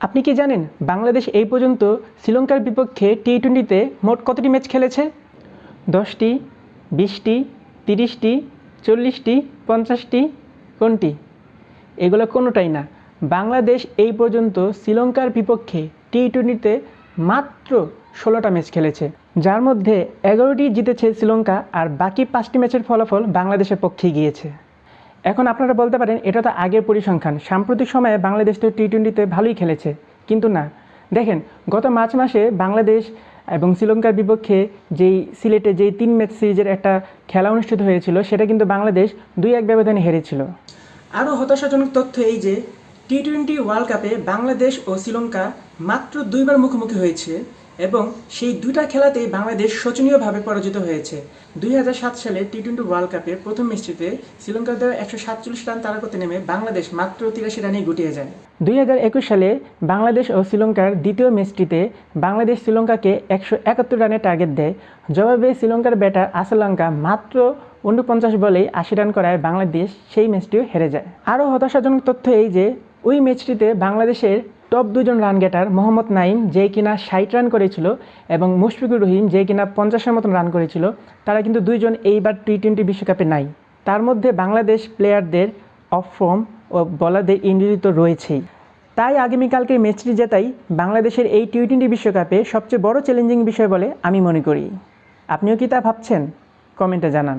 আপনি কি জানেন বাংলাদেশ এই পর্যন্ত শ্রীলঙ্কার বিপক্ষে টি টোয়েন্টিতে মোট কতটি ম্যাচ খেলেছে? দশটি, বিশটি, তিরিশটি, চল্লিশটি, পঞ্চাশটি, কোনটি? এগুলো কোনোটাই না। বাংলাদেশ এই পর্যন্ত শ্রীলঙ্কার বিপক্ষে টি টোয়েন্টিতে মাত্র ষোলোটা ম্যাচ খেলেছে। যার মধ্যে এগারোটি জিতেছে শ্রীলঙ্কা আর বাকি পাঁচটি ম্যাচের ফলাফল বাংলাদেশের পক্ষে গিয়েছে। এখন আপনারা বলতে পারেন, এটা তো আগের পরিসংখ্যান। সাম্প্রতিক সময়ে বাংলাদেশ তো টি টোয়েন্টিতে ভালোই খেলেছে। কিন্তু না। দেখেন, গত মার্চ মাসে বাংলাদেশ এবং শ্রীলঙ্কার বিপক্ষে যেই সিলেটে যেই তিন ম্যাচ সিরিজের একটা খেলা অনুষ্ঠিত হয়েছিল, সেটা কিন্তু বাংলাদেশ দুই এক ব্যবধানে হেরেছিল। আরও হতাশাজনক তথ্য এই যে টি টোয়েন্টি ওয়ার্ল্ড কাপে বাংলাদেশ ও শ্রীলঙ্কা মাত্র দুইবার মুখোমুখি হয়েছে। এবং সেই দুইটা খেলাতেই বাংলাদেশ শোচনীয়ভাবে পরাজিত হয়েছে। দুই হাজার সাত সালে টি টোয়েন্টি ওয়ার্ল্ড কাপের প্রথম ম্যাচটিতে শ্রীলঙ্কার দেওয়া একশো সাতচল্লিশ রান তারা করতে নেমে বাংলাদেশ মাত্র তিরাশি রানেই গুটিয়ে যায়। দুই হাজার একুশ সালে বাংলাদেশ ও শ্রীলঙ্কার দ্বিতীয় ম্যাচটিতে বাংলাদেশ শ্রীলঙ্কাকে একশো একাত্তর রানের টার্গেট দেয়। জবাবে শ্রীলঙ্কার ব্যাটার আসলঙ্কা মাত্র উনপঞ্চাশ বলেই আশি রান করায় বাংলাদেশ সেই ম্যাচটিও হেরে যায়। আরও হতাশাজনক তথ্য এই যে, ওই ম্যাচটিতে বাংলাদেশের টপ দুজন রান গেটার মোহাম্মদ নাইম যে কিনা ষাট রান করেছিল, এবং মুশফিকুর রহিম যে কিনা পঞ্চাশের মতন রান করেছিল, তারা কিন্তু দুইজন এইবার টি টোয়েন্টি বিশ্বকাপে নাই। তার মধ্যে বাংলাদেশ প্লেয়ারদের অফ ফর্ম ও বলারদের ইঞ্জুরি তো রয়েছেই। তাই আগামীকালকে ম্যাচটি জেতাই বাংলাদেশের এই টি টোয়েন্টি বিশ্বকাপে সবচেয়ে বড় চ্যালেঞ্জিং বিষয় বলে আমি মনে করি। আপনিও কি তা ভাবছেন? কমেন্টে জানান।